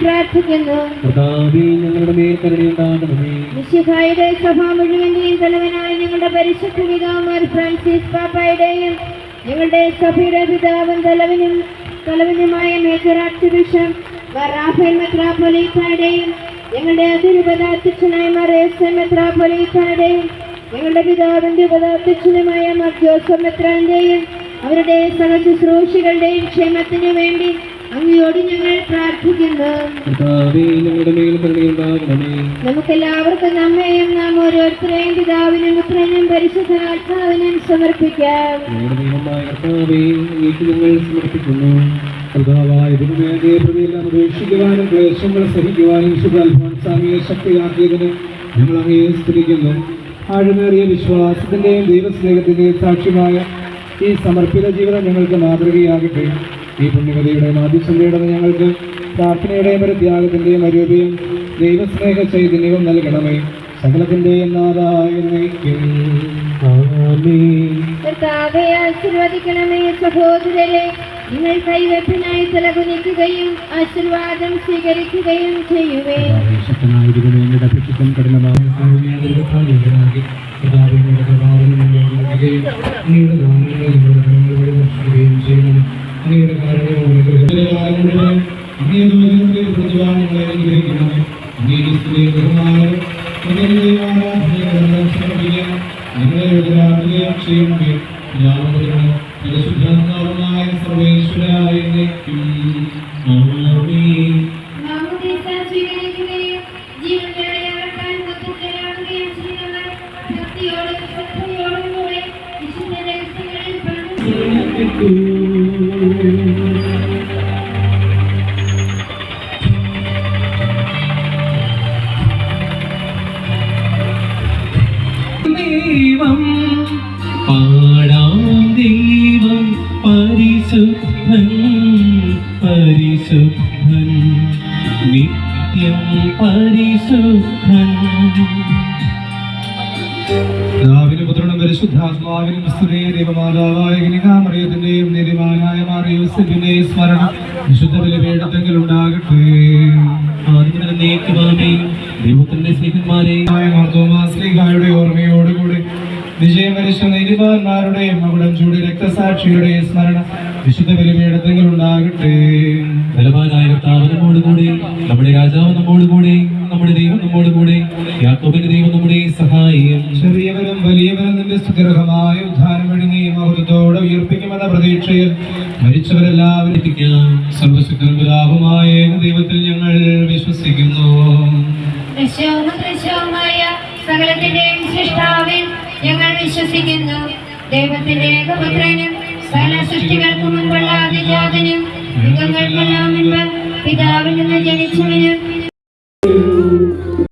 പ്രാർത്ഥിക്കുന്നു. ഞങ്ങളുടെ മേൽ കരുണയുണ്ടാകണമേ മിശിഹായുടെ സഭ മുഴുവന്റെയും തലവനായ ഞങ്ങളുടെ പരിശുദ്ധ പിതാമർ ഫ്രാൻസിസ് പാപ്പായുടെയും ഞങ്ങളുടെ സഭയുടെ പിതാവും തലവനും തലവനുമായ മേജർ ആർച്ച് ബിഷപ്പ് റാഫേൽ ഞങ്ങളുടെ അതിരുപതാധ്യക്ഷനായ മറേസ് മെത്രാപ്പൊലീത്തായുടെയും ഞങ്ങളുടെ പിതാവിന്റെ ഉപതാധ്യക്ഷനുമായ മർ ജോസഫ് മെത്രാന്റെയും അവരുടെ സഹശുശ്രൂഷികളുടെയും ക്ഷേമത്തിനു വേണ്ടി അങ്ങയോട് ഞങ്ങൾ പ്രാർത്ഥിക്കുന്നു. നമുക്കെല്ലാവർക്കും നമ്മയും നാം ഓരോരുത്തരെയും പിതാവിനും പുത്രനും പരിശുദ്ധാത്മാവിനും സമർപ്പിക്കാം. ഞങ്ങൾ സമർപ്പിക്കുന്നു. പ്രതിയെല്ലാം ഉപേക്ഷിക്കുവാനും ക്ലേശങ്ങൾ സഹിക്കുവാനും ശക്തിയാക്കിയതിന് ഞങ്ങൾ അങ്ങയെ സ്തുതിക്കുന്നു. ആഴമേറിയ വിശ്വാസത്തിന്റെയും ദൈവസ്നേഹത്തിന്റെയും സാക്ഷ്യമായ ഈ സമർപ്പിത ജീവിതം ഞങ്ങൾക്ക് മാതൃകയാകട്ടെ. ഈ പുണ്യകഥയുടെ മാധ്യസ്ഥതയുടെ ഞങ്ങൾക്ക് പ്രാർത്ഥനയുടെയും ഒരു ത്യാഗത്തിന്റെയും അരൂപിയും ദൈവസ്നേഹ ചൈതന്യവും നൽകണമേ. നാഥായ നയിക്കും ആശീർവദിക്കണമേ സഹോദരരെ. നിങ്ങൾ കൈവെപ്പിനായി തലകുനിക്കുകയും ആശീർവാദം സ്വീകരിക്കുകയും ചെയ്യുവേ. കഠിനമായ സ്തുതിയും ബഹുമാനവും ആരാധനയും സമർപ്പിക്കാം നിങ്ങളെ എതിരാകുകയും ചെയ്യണമേ പിതാവിനും പരിശുദ്ധാത്മാവുമായ സർവേശ്വരായ എന്നേക്കും. ആമേൻ പരിശുദ്ധൻ നിത്യം പരിശുദ്ധൻ. പിതാവിനും പുത്രനും പരിശുദ്ധാത്മാവിനും സ്തുതേ. ദൈവമാതാവായ കനികാമറിയത്തിന്റെയും നീതിമാനായ മാറിയോസിന്റെയും സ്മരണം. വിശുദ്ധ ബലിപീഠത്തെങ്കിൽ ഉണ്ടാകട്ടെ. ദൈവത്തിന്റെ സ്നേഹന്മാരെ തോമാസ്ലിഹായുടെ ഓർമ്മയോടുകൂടി വിജയം വരിച്ച നിരിമാന്മാരുടെയും അവിടം ചൂടി രക്തസാക്ഷിയുടെയും സ്മരണം. വിശുദ്ധ ബലിപീഠത്തെങ്കിൽ ഉണ്ടാകട്ടെ. ബലവാനായ കർത്താവ് നമ്മോടുകൂടെ നമ്മുടെ രാജാവ് നമ്മോടുകൂടെ നമ്മുടെ ദൈവം നമ്മോടുകൂടെ യാക്കോബിന്റെ ദൈവം നമ്മുടെ സഹായം ചെറിയവരും വലിയവരും നിന്റെ സുഗ്രഹമായ ഉദ്ധാരം വഴി നീ മഹത്വത്തോടെ ഉയർപ്പിക്കുമെന്ന പ്രതീക്ഷയിൽ മരിച്ചവരെല്ലാവരും പിതാവുമായ ദൈവത്തിൽ ഞങ്ങൾ വിശ്വസിക്കുന്നു. സകലത്തിന്റെയും സൃഷ്ടാവിൽ ഞങ്ങൾ വിശ്വസിക്കുന്നു. ദൈവത്തിന്റെ ഏകപുത്രനും സകല സൃഷ്ടികൾക്ക് മുൻപുള്ള അതിജാതനും യുഗങ്ങൾക്കെല്ലാം മുൻപ് പിതാവിൽ നിന്ന് ജനിച്ചവനും